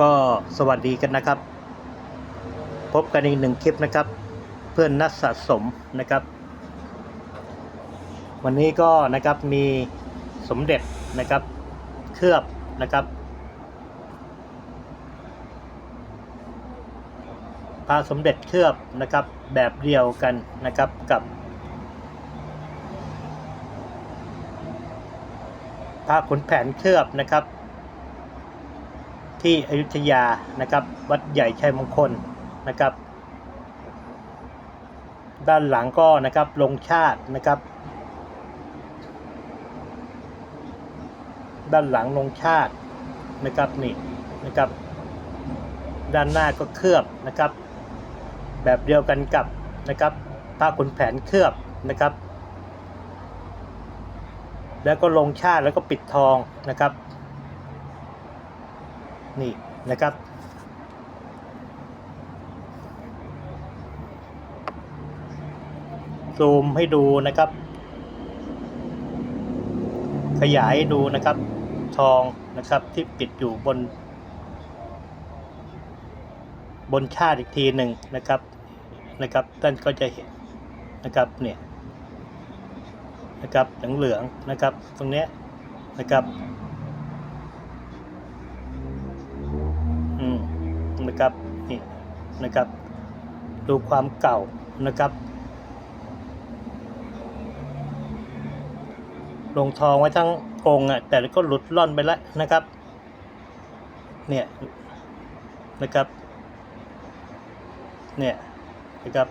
ก็สวัสดีกันนะครับ พบกันอีกหนึ่งคลิปนะครับ เพื่อนนักสะสมนะครับ วันนี้ก็นะครับมีสมเด็จนะครับ เคลือบนะครับพระสมเด็จเคลือบนะครับแบบเดียวกันนะครับกับพระขุนแผนเคลือบนะครับ ที่อยุธยานะครับวัดใหญ่ชัยมงคลนะครับ ด้านหลังก็นะครับลงชาตินะครับ ด้านหลังลงชาตินะครับนี่นะครับ ด้านหน้าก็เคลือบนะครับ แบบเดียวกันกับนะครับผ้าขุนแผนเคลือบนะครับ แล้วก็ลงชาติแล้วก็ปิดทองนะครับ นี่นะครับ ซูมให้ดูนะครับ ขยายดูนะครับ ทองนะครับที่ปิดอยู่บน บนชาติอีกทีหนึ่งนะครับนะครับท่านก็จะเห็นนะครับเนี่ยนะครับเหลืองๆนะครับ ตรงเนี้ยนะครับ นะครับนี่นะครับ ดูความเก่านะครับ ลงทองไว้ทั้งองค์อะแต่ก็หลุดล่อนไปแล้วนะครับ เนี่ยนะครับ เนี่ยนะครับ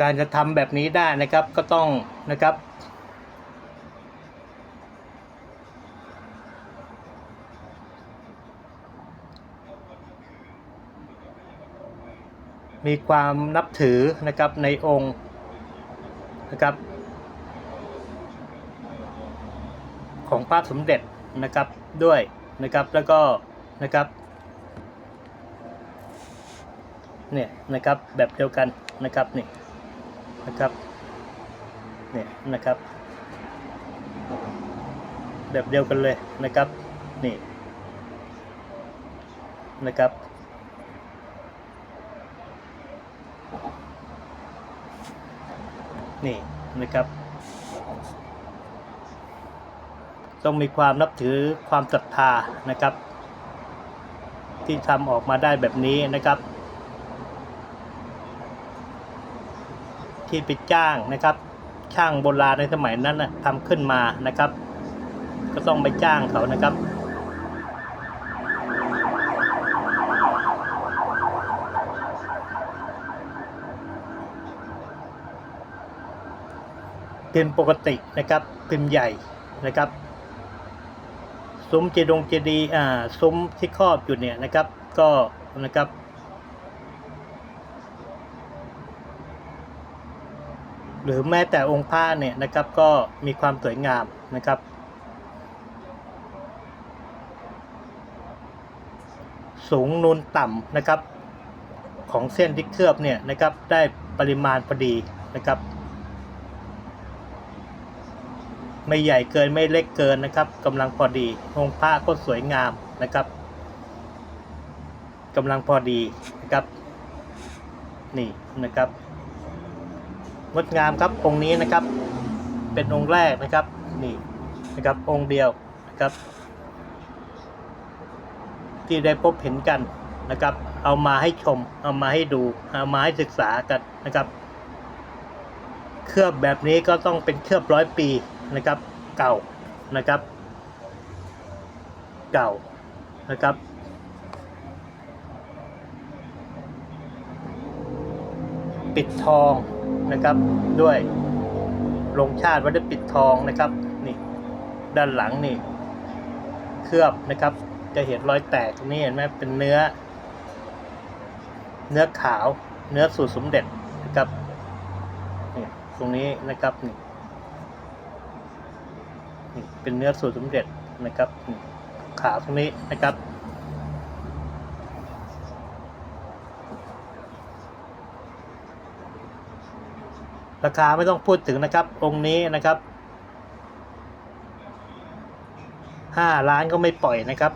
การจะทำแบบนี้ได้นะครับก็ต้องนะครับ มีความนับถือนะครับในองค์นะครับ ของพระสมเด็จนะครับด้วยนะครับแล้วก็นะครับเนี่ยนะครับแบบเดียวกันนะครับนี่ นะครับเนี่ยนะครับ แบบเดียวกันเลยนะครับนี่นะครับนี่นะครับ ต้องมีความนับถือความศรัทธานะครับ ที่ทำออกมาได้แบบนี้นะครับ ที่ไปจ้างนะครับ ช่างโบราณในสมัยนั้นนะทำขึ้นมานะครับ ก็ต้องไปจ้างเขานะครับพิมพ์ปกตินะครับพิมพ์ใหญ่นะครับซุ้มเจดงเจดีอ่าซุ้มที่ครอบอยู่เนี่ยนะครับ ก็นะครับ หรือแม้แต่องค์พระเนี่ยนะครับก็มีความสวยงามนะครับสูงนูนต่ำนะครับ ของเส้นที่เคลือบเนี่ยนะครับได้ปริมาณพอดีนะครับ ไม่ใหญ่เกินไม่เล็กเกินนะครับกำลังพอดีองค์พระก็สวยงามนะครับกำลังพอดีนะครับนี่นะครับ งดงามครับองค์นี้นะครับ เป็นองค์แรกนะครับนี่นะครับองค์เดียวนะครับ ที่ได้พบเห็นกันนะครับ เอามาให้ชม เอามาให้ดู เอามาให้ศึกษากันนะครับ เคลือบแบบนี้ก็ต้องเป็นเคลือบร้อยปีนะครับ เก่านะครับ เก่านะครับ ปิดทองนะครับ ด้วยลงชาติว่าได้ปิดทองนะครับนี่ด้านหลังนี่ เคลือบนะครับ จะเห็นรอยแตกตรงนี้เห็นไหมเป็นเนื้อ เนื้อขาว เนื้อสูตรสมเด็จนะครับนี่ตรงนี้นะครับนี่นี่เป็นเนื้อสูตรสมเด็จนะครับขาวตรงนี้นะครับ ราคาไม่ต้องพูดถึงนะครับ องค์นี้นะครับห้าล้านก็ไม่ปล่อยนะครับ